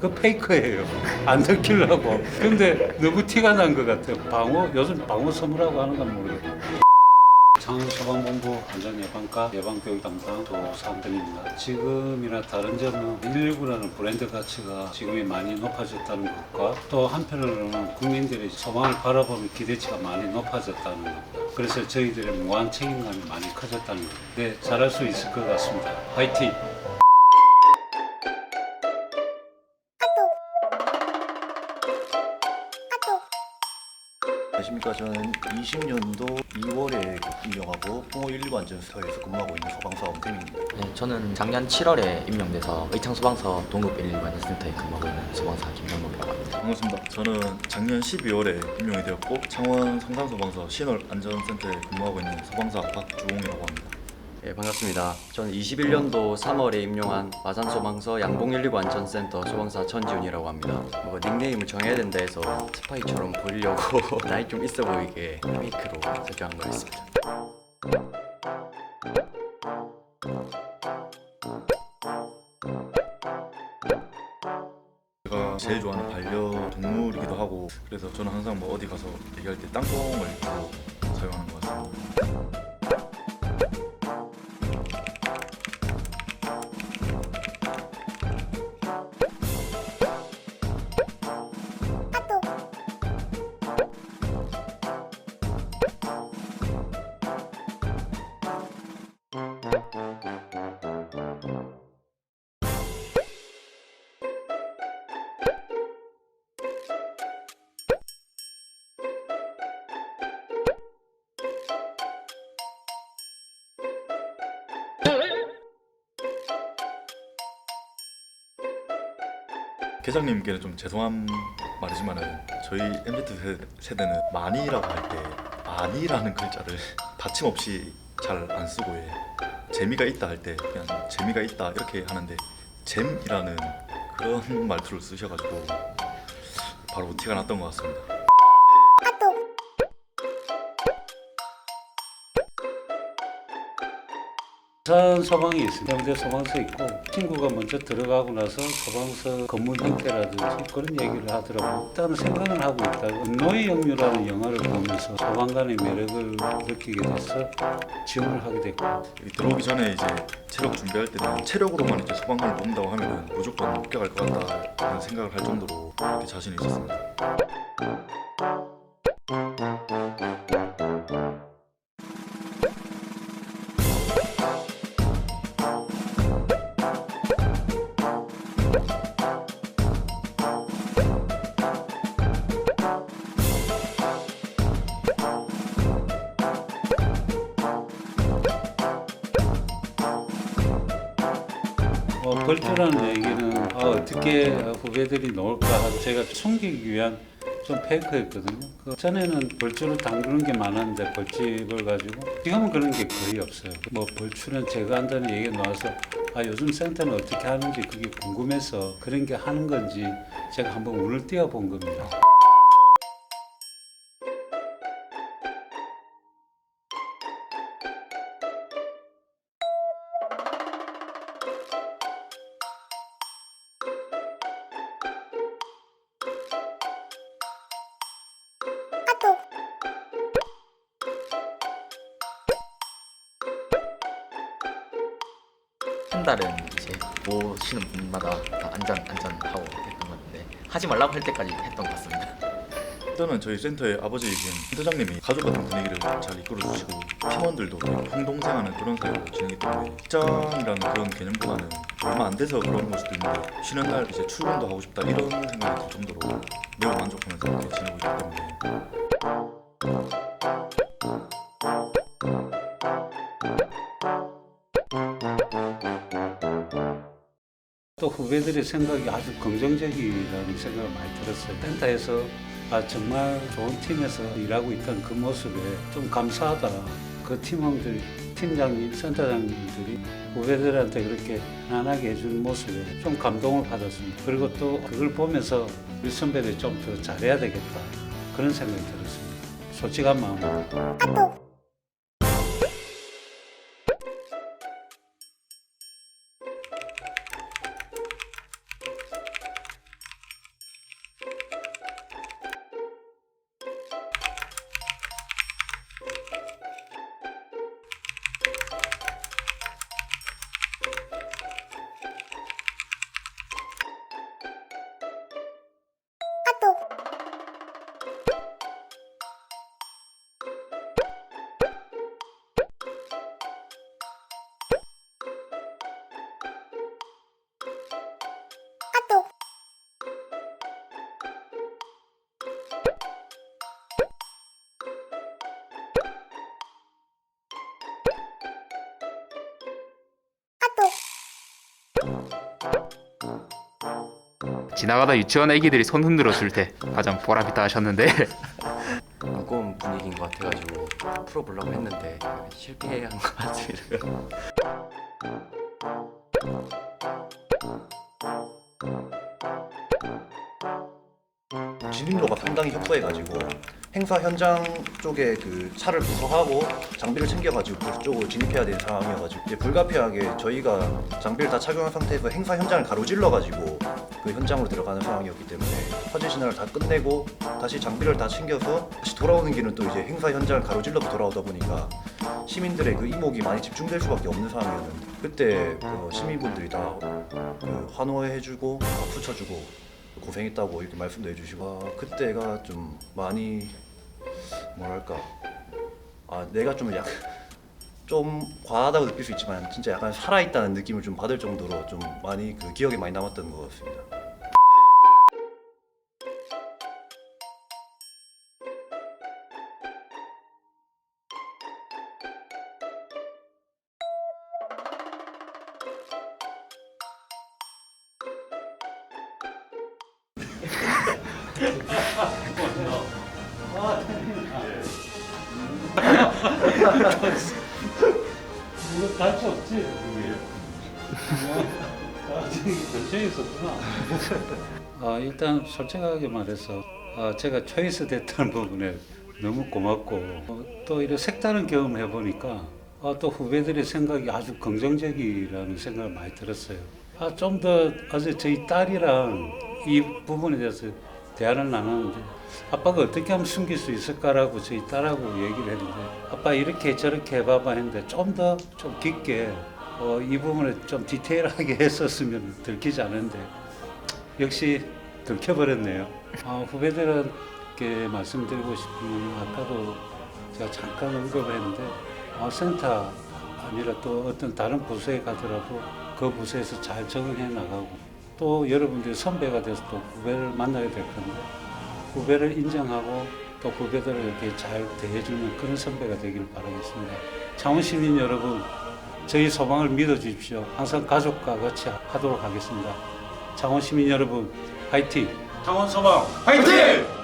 그 페이크예요. 안 들키려고. 근데 너무 티가 난 것 같아요. 방어 요즘 방어 선물하고 하는 건 모르겠어요. 창소방본부 안전예방과 예방교육 담당 조상근입니다. 지금이나 다른 점은 119라는 브랜드 가치가 지금이 많이 높아졌다는 것과 또 한편으로는 국민들이 소방을 바라보는 기대치가 많이 높아졌다는 겁니다. 그래서 저희들의 무한 책임감이 많이 커졌다는 겁니다. 네, 잘할 수 있을 것 같습니다. 화이팅! 안녕하십니까 저는 20년도 2월에 임용하고 홍호 119 안전센터에서 근무하고 있는 소방사 엄태민입니다 네, 저는 작년 7월에 임명돼서 의창 소방서 동급 119 안전센터에 근무하고 있는 소방사 김정국이라고 합니다. 반갑습니다. 저는 작년 12월에 임용이 되었고 창원 성산소방서 신월 안전센터에 근무하고 있는 소방사 박주홍이라고 합니다. 예, 반갑습니다. 저는 21년도 3월에 임용한 마산소방서 양봉119 안전센터 소방사 천지훈이라고 합니다. 뭐 닉네임을 정해야 된다 해서 스파이처럼 보이려고 나이 좀 있어 보이게 페이크로 설정한 거였습니다. 제가 제일 좋아하는 반려동물이기도 하고 그래서 저는 항상 뭐 어디 가서 얘기할 때 땅콩을 사용하는 것 같습니 계장님께는 좀 죄송한 말이지만은 저희 MZ 세- 세대는 많이라고 할때 많이라는 글자를 받침 없이 잘 안 쓰고 해. 재미가 있다 할 때 그냥 재미가 있다 이렇게 하는데 잼이라는 그런 말투를 쓰셔가지고 바로 티가 났던 것 같습니다. 부산 소방이 있습니다. 해운대 소방서 있고 친구가 먼저 들어가고 나서 소방서 건물 형태라든지 그런 얘기를 하더라고요. 일단은 생각은 하고 있다. 노예 영유라는 영화를 보면서 소방관의 매력을 느끼게 돼서 지원을 하게 됐고 들어오기 전에 이제 체력 준비할 때는 체력으로만 이제 소방관을 뽑는다고 하면은 무조건 합격할 것 같다는 생각을 할 정도로 그렇게 자신이 있었습니다. 어, 벌주라는 얘기는 아, 어떻게 후배들이 하고 제가 숨기기 위한 좀 페이크였거든요. 그 전에는 벌주를 담그는 게 많았는데 벌집을 가지고 지금은 그런 게 거의 없어요. 뭐 벌주는 제가 한다는 얘기가 나와서 아 요즘 센터는 어떻게 하는지 그게 궁금해서 그런 게 하는 건지 제가 한번 운을 띄워본 겁니다. 한 달은 이제 모시는 분마다 다 안전 안전 하고 했던 건데 하지 말라고 할 때까지 했던 것 같습니다. 일단은 저희 센터의 아버지이신 센터장님이 가족 같은 분위기를 잘 이끌어 주시고 팀원들도 되게 형동생하는 그런 사이로 지내기 때문에 직장이라는 그런 개념보다는 얼마 안 돼서 그런 걸 수도 있는데 쉬는 날 이제 출근도 하고 싶다 이런 생각이 들 정도로 매우 만족하면서 이렇게 지내고 있기 때문에 또 후배들의 생각이 아주 긍정적이라는 생각을 많이 들었어요. 센터에서 아, 정말 좋은 팀에서 일하고 있던 그 모습에 좀 감사하다. 그 팀원들, 팀장님, 센터장님들이 후배들한테 그렇게 편안하게 해주는 모습에 좀 감동을 받았습니다. 그리고 또 그걸 보면서 우리 선배들이 좀더 잘해야 되겠다. 그런 생각이 들었습니다. 솔직한 마음으로. 지나가다 유치원 애기들이 손 흔들어 줄 때 가장 보람있다 하셨는데 무거운 분위기인 것 같아가지고 풀어보려고 했는데 실패한 것 같습니다. 진입로가 상당히 협소해가지고 행사 현장 쪽에 그 차를 부서하고 장비를 챙겨가지고 그쪽으로 진입해야 되는 상황이어가지고 이제 불가피하게 저희가 장비를 다 착용한 상태에서 행사 현장을 가로질러가지고 그 현장으로 들어가는 상황이었기 때문에 화재 진화를 다 끝내고 다시 장비를 다 챙겨서 다시 돌아오는 길은 또 이제 행사 현장을 가로질러서 돌아오다 보니까 시민들의 그 이목이 많이 집중될 수밖에 없는 상황이었는데 그때 그 시민분들이 다 그 환호해주고 박수 쳐주고 고생했다고 이렇게 말씀도 해주시고 아, 그때가 좀 많이 뭐랄까 아 내가 좀 약 좀 과하다고 느낄 수 있지만 진짜 약간 살아있다는 느낌을 좀 받을 정도로 좀 많이 그 기억에 많이 남았던 것 같습니다. 다시 없지 그게. 근처에 있었구나. 아 일단 솔직하게 말해서 아, 제가 초이스 됐다는 부분에 너무 고맙고 어, 또 이런 색다른 경험 해보니까 아, 또 후배들의 생각이 아주 긍정적이라는 생각을 많이 들었어요. 아, 좀 더 어제 저희 딸이랑 이 부분에 대해서 대화를 나눴는데 아빠가 어떻게 하면 숨길 수 있을까라고 저희 딸하고 얘기를 했는데 아빠 이렇게 저렇게 해봐봐 했는데 좀 더좀 깊게 어, 이 부분을 좀 디테일하게 했었으면 들키지 않은데 역시 들켜버렸네요. 아, 후배들에게 말씀드리고 싶은 건 아까도 제가 잠깐 언급을 했는데 아, 센터 아니라 또 어떤 다른 부서에 가더라도 그 부서에서 잘 적응해 나가고 또 여러분들이 선배가 돼서 또 후배를 만나게 될 건데 후배를 인정하고 또 후배들을 이렇게 잘 대해주는 그런 선배가 되기를 바라겠습니다. 창원 시민 여러분, 저희 소방을 믿어주십시오. 항상 가족과 같이 하도록 하겠습니다. 창원 시민 여러분, 화이팅! 창원 소방 화이팅!